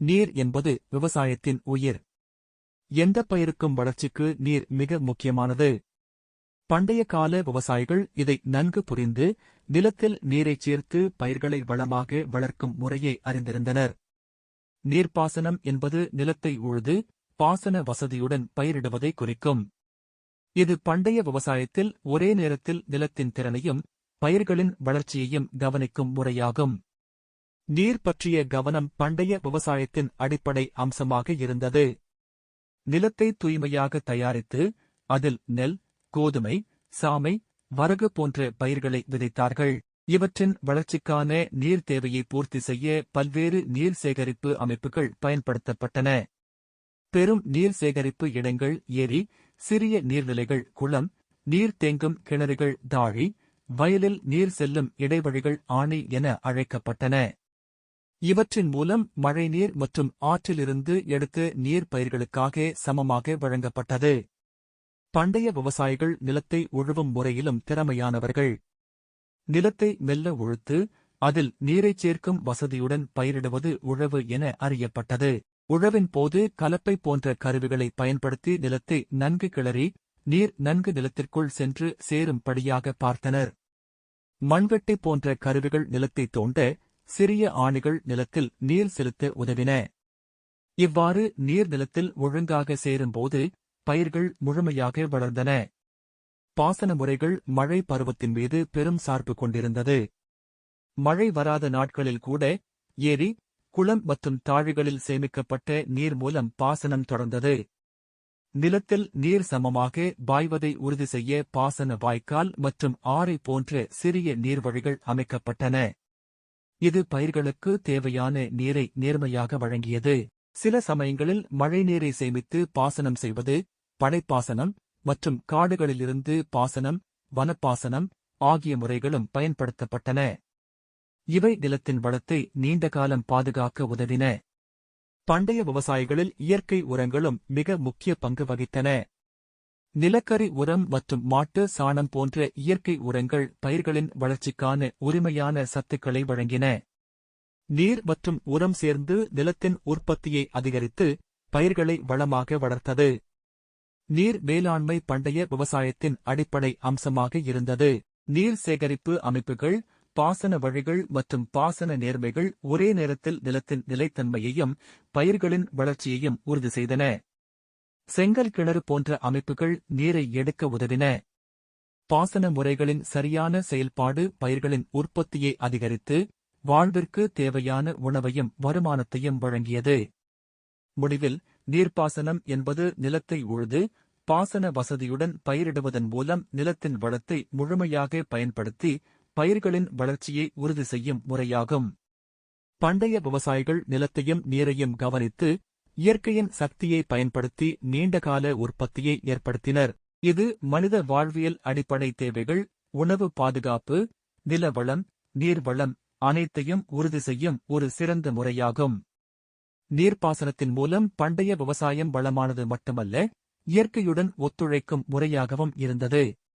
நீர் என்பது விவசாயத்தின் உயிர். எந்த பயிருக்கும் வளர்ச்சிக்கு நீர் மிக முக்கியமானது? பண்டைய கால விவசாயிகள் இதை நன்கு புரிந்து நிலத்தில் நீரைச் சேர்த்து பயிர்களை வளமாக வளர்க்கும் முறையை அறிந்திருந்தனர். நீர்ப்பாசனம் என்பது நிலத்தை உழுது பாசன வசதியுடன் பயிரிடுவதை குறிக்கும். இது பண்டைய விவசாயத்தில் ஒரே நேரத்தில் நிலத்தின் திறனையும் பயிர்களின் வளர்ச்சியையும் கவனிக்கும் முறையாகும். நீர் பற்றிய கவனம் பண்டைய விவசாயத்தின் அடிப்படை அம்சமாக இருந்தது. நிலத்தை தூய்மையாக தயாரித்து அதில் நெல் கோதுமை சாமை வரகு போன்ற பயிர்களை விதைத்தார்கள். இவற்றின் வளர்ச்சிக்கான நீர் தேவையை பூர்த்தி செய்ய பல்வேறு நீர் சேகரிப்பு அமைப்புகள் பயன்படுத்தப்பட்டன. பெரும் நீர் சேகரிப்பு இடங்கள் ஏரி சிறிய நீர்நிலைகள் குளம் நீர் தேங்கும் கிணறுகள் தாழி வயலில் நீர் செல்லும் இடைவழிகள் ஆணி என அழைக்கப்பட்டன. இவற்றின் மூலம் மழைநீர் மற்றும் ஆற்றிலிருந்து எடுத்த நீர் பயிர்களுக்காக சமமாக வழங்கப்பட்டது. பண்டைய விவசாயிகள் நிலத்தை உழுவும் முறையிலும் திறமையானவர்கள். நிலத்தை மெல்ல உழுத்து அதில் நீரைச் சேர்க்கும் வசதியுடன் பயிரிடுவது உழவு என அறியப்பட்டது. உழவின் போது கலப்பை போன்ற கருவிகளை பயன்படுத்தி நிலத்தை நன்கு கிளறி நீர் நன்கு நிலத்திற்குள் சென்று சேரும்படியாக பார்த்தனர். மண்வெட்டி போன்ற கருவிகள் நிலத்தை தோண்ட சிறிய ஆணிகள் நிலத்தில் நீர் செலுத்த உதவின. இவ்வாறு நீர் நிலத்தில் ஒழுங்காக சேரும்போது பயிர்கள் முழுமையாக வளர்ந்தன. பாசன முறைகள் மழை பருவத்தின் மீது பெரும் சார்பு கொண்டிருந்தது. மழை வராத நாட்களில் கூட ஏரி குளம் மற்றும் தாழிகளில் சேமிக்கப்பட்ட நீர் மூலம் பாசனம் தொடர்ந்தது. நிலத்தில் நீர் சமமாக பாய்வதை உறுதி செய்ய பாசன வாய்க்கால் மற்றும் ஆறை போன்ற சிறிய நீர்வழிகள் அமைக்கப்பட்டன. இது பயிர்களுக்கு தேவையான நீரை நேர்மையாக வழங்கியது. சில சமயங்களில் மழைநீரை சேமித்து பாசனம் செய்வது படைப்பாசனம் மற்றும் காடுகளிலிருந்து பாசனம் வனப்பாசனம் ஆகிய முறைகளும் பயன்படுத்தப்பட்டன. இவை நிலத்தின் வளத்தை நீண்ட காலம் பாதுகாக்க உதவின. பண்டைய விவசாயிகளில் இயற்கை உரங்களும் மிக முக்கிய பங்கு வகித்தன. நிலக்கரி உரம் மற்றும் மாட்டு சாணம் போன்ற இயற்கை உரங்கள் பயிர்களின் வளர்ச்சிக்கான உரிமையான சத்துக்களை வழங்கின. நீர் மற்றும் உரம் சேர்ந்து நிலத்தின் உற்பத்தியை அதிகரித்து பயிர்களை வளமாக வளர்த்தது. நீர் மேலாண்மை பண்டைய விவசாயத்தின் அடிப்படை அம்சமாக இருந்தது. நீர் சேகரிப்பு அமைப்புகள் பாசன வழிகள் மற்றும் பாசன நேர்மைகள் ஒரே நேரத்தில் நிலத்தின் நிலைத்தன்மையையும் பயிர்களின் வளர்ச்சியையும் உறுதி செய்தன. செங்கல் கிணறு போன்ற அமைப்புகள் நீரை எடுக்க உதவின. பாசன முறைகளின் சரியான செயல்பாடு பயிர்களின் உற்பத்தியை அதிகரித்து வாழ்விற்கு தேவையான உணவையும் வருமானத்தையும் வழங்கியது. முடிவில் நீர்ப்பாசனம் என்பது நிலத்தை உழுது பாசன வசதியுடன் பயிரிடுவதன் மூலம் நிலத்தின் வளத்தை முழுமையாக பயன்படுத்தி பயிர்களின் வளர்ச்சியை உறுதி செய்யும் முறையாகும். பண்டைய விவசாயிகள் நிலத்தையும் நீரையும் கவனித்து இயற்கையின் சக்தியை பயன்படுத்தி நீண்டகால உற்பத்தியை ஏற்படுத்தினர். இது மனித வாழ்வியல் அடிப்படை தேவைகள் உணவு பாதுகாப்பு நிலவளம் நீர்வளம் அனைத்தையும் உறுதி செய்யும் ஒரு சிறந்த முறையாகும். நீர்ப்பாசனத்தின் மூலம் பண்டைய விவசாயம் வளமானது மட்டுமல்ல இயற்கையுடன் ஒத்துழைக்கும் முறையாகவும் இருந்தது.